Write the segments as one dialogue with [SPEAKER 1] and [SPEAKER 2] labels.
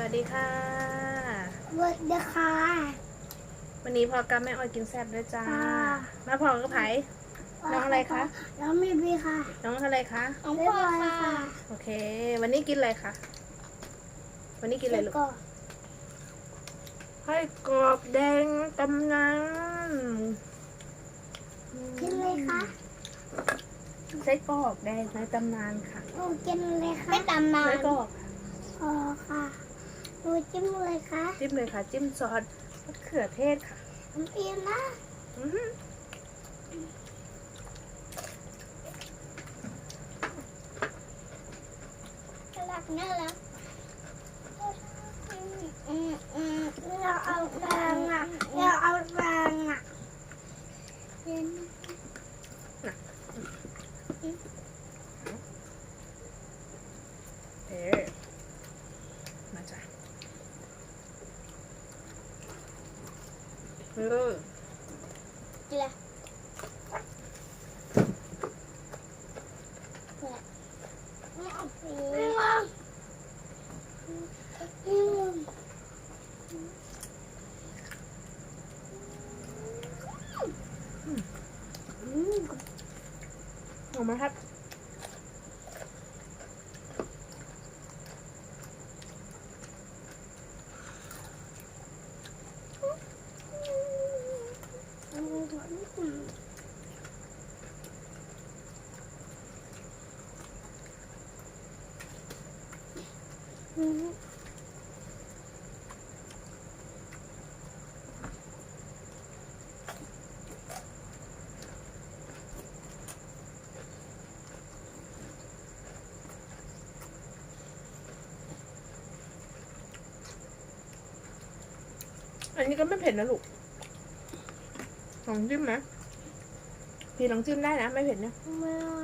[SPEAKER 1] วัสดีค่ะ
[SPEAKER 2] สวัสดีค่ะ
[SPEAKER 1] วันนี้พอกับแม่ออยกินแซ่บด้วยจ้า
[SPEAKER 2] ค่ะ
[SPEAKER 1] มาพอกับไผ่น้องอะไรคะ
[SPEAKER 2] น้องมีบีค่ะ
[SPEAKER 1] น้องอะไรคะ
[SPEAKER 2] น้องพ่อค่ะ
[SPEAKER 1] โอเค วันนี้กินอะไรคะ วันนี้กินอะไรลูก
[SPEAKER 2] ก็
[SPEAKER 1] ไส้กรอบแดงตำนาน
[SPEAKER 2] กินเลยค่ะ
[SPEAKER 1] ไส้กรอกแดงในตำนานค่ะ
[SPEAKER 2] หนูกินเลยค่ะไม่ตำนา
[SPEAKER 1] ไส้
[SPEAKER 2] น
[SPEAKER 1] กรอก
[SPEAKER 2] พอค่ะ หนูจิ้มเลยค่ะ
[SPEAKER 1] จิ้มเลยค่ะ จิ้มซอสมะเขือเทศค่ะ
[SPEAKER 2] น้ำเปรี้ยวนะ
[SPEAKER 1] อื้อหือ
[SPEAKER 2] น่ารักน่ารักอืมอืมอืมเราเอาแรงอะเราเอาแรงอะกิน
[SPEAKER 1] เอ๊ะมาจ้ะ เออ
[SPEAKER 2] กินเลยไม่เอาไปไม่เอาอืมอืม
[SPEAKER 1] ออกมาครับ
[SPEAKER 2] อืม
[SPEAKER 1] อันนี้ก็ไม่เผ็ดนะลูกลองจิ้มนะพี่ลองจิ้มได้นะ ไม่เผ็ดนะ
[SPEAKER 2] ไม่เอา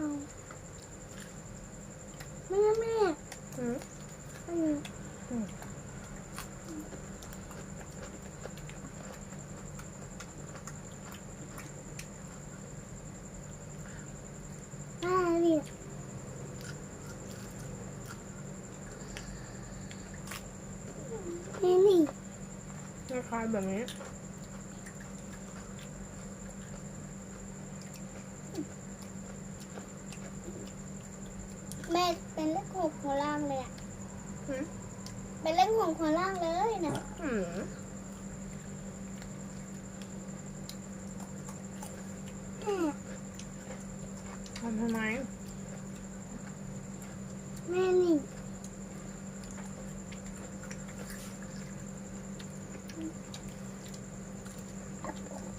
[SPEAKER 2] ไม่เอาแม่
[SPEAKER 1] อืม
[SPEAKER 2] อืม
[SPEAKER 1] อืม
[SPEAKER 2] แม่ดิ นี่นี่
[SPEAKER 1] คล้ายๆแบบนี้
[SPEAKER 2] แม่เป็นเล็กหกหัวล่างเลยอะ เป็นเล็กหกหัวล่างเลยนะ
[SPEAKER 1] อืม
[SPEAKER 2] แม่
[SPEAKER 1] ทำทำไม
[SPEAKER 2] แม่นี่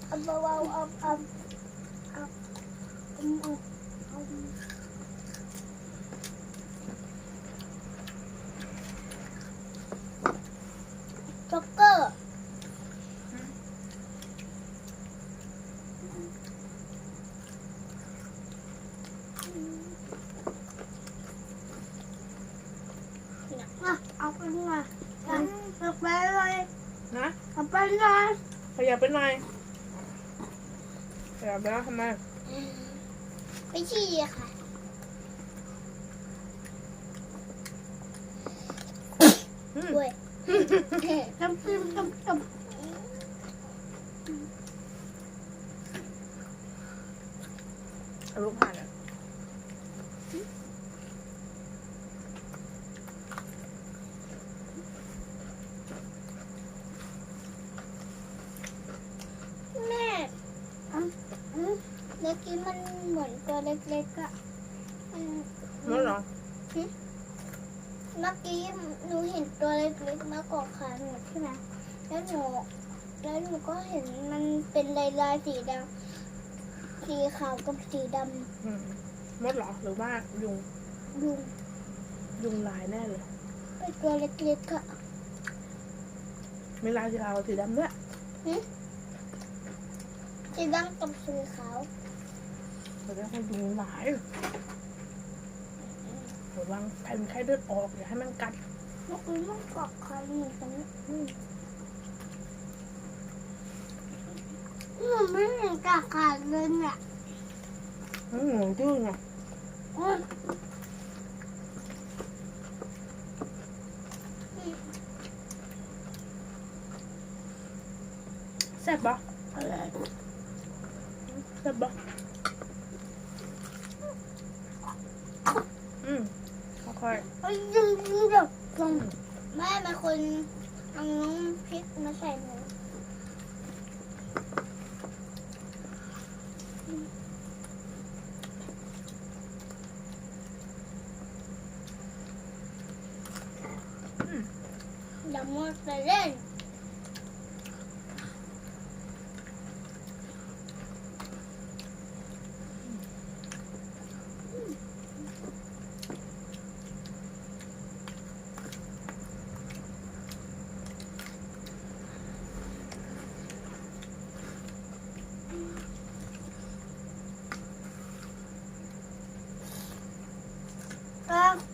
[SPEAKER 2] เอาเบาๆเอาเอาเอาเอาเอาเอาจ็อกเกอร์อะ เอาไปหน่อยเอาไปเลย
[SPEAKER 1] นะ
[SPEAKER 2] เอาไปหน่อย
[SPEAKER 1] ขยับไปหน่อยขยับไปแล้วทำไม
[SPEAKER 2] ไปฉี่อะค่ะ
[SPEAKER 1] อืม
[SPEAKER 2] ด้วยจำจำจำจ
[SPEAKER 1] เอาลูกผ่านอะำ
[SPEAKER 2] แม่อืมอื มเมื่อกี้มันเหมือนตัวเล็กๆอะอืม
[SPEAKER 1] นั่นเหรอ
[SPEAKER 2] เมื่อกี้หนูเห็นตัวเล็กๆมาเกาะขาหนูใช่ไหมแล้วหนูแล้วหนูก็เห็นมันเป็นลายลายๆสีดำสีขาวกับสีด
[SPEAKER 1] อืมมดเหรอหรือว่ายุงำ
[SPEAKER 2] ยุง
[SPEAKER 1] ยุงลายแน่เลย
[SPEAKER 2] เป็นตัวเล็กๆอะ
[SPEAKER 1] มีลายสีขาวกับสีดำด้วย
[SPEAKER 2] สีดำกับสีขาว
[SPEAKER 1] เดี๋ยวให้ดูหลายระวังแผ่นไข้เลือดออกอย่าให้มันกัด
[SPEAKER 2] ลูกมันต้องกอกคอรีกัน
[SPEAKER 1] นะ
[SPEAKER 2] มันไม่เห็นกากาดเลยเนี่ย
[SPEAKER 1] อืมดื้อไงแซ่บ
[SPEAKER 2] ปะ
[SPEAKER 1] แซ่บปะ อืมค่อย
[SPEAKER 2] เอ้ยยังมีแบบกล่องแม่เป็นคนเอาน้องพริกมาใส่หมูอย่ามัวแต่เล่น อะ
[SPEAKER 1] ๆ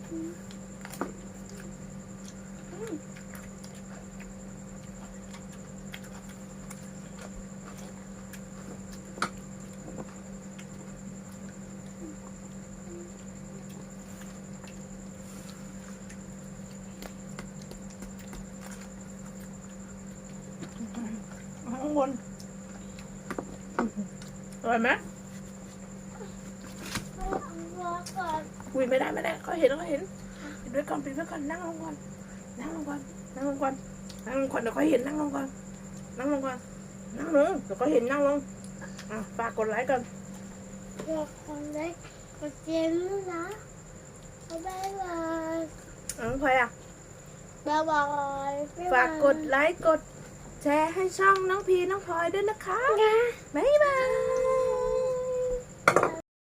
[SPEAKER 1] ข้างบนอร่อยไหม
[SPEAKER 2] รอก่อน
[SPEAKER 1] คุยไม่ได้ไม่ได้เขาเห็นเขาเห็นปิดไว้ก่อนปิดไว้ก่อนนั่งลงก่อนนั่งลงก่อนนั่งลงก่อนนั่งลงก่อนเดี๋ยวเขาเห็นนั่งลงก่อนนั่งลงก่อนนั่งลงเดี๋ยวเขาเห็นนั่งลงอะฝากกดไลค์ก่อน
[SPEAKER 2] รอก่อนเลยกดเจมส์นะบ๊ายบาย
[SPEAKER 1] น้องพลอยอะ
[SPEAKER 2] บ๊ายบาย
[SPEAKER 1] ฝากกดไลค์กด แชร์ให้ช่องน้องพีน้องพลอยด้วยนะคะ
[SPEAKER 2] นะ
[SPEAKER 1] บ๊ายบาย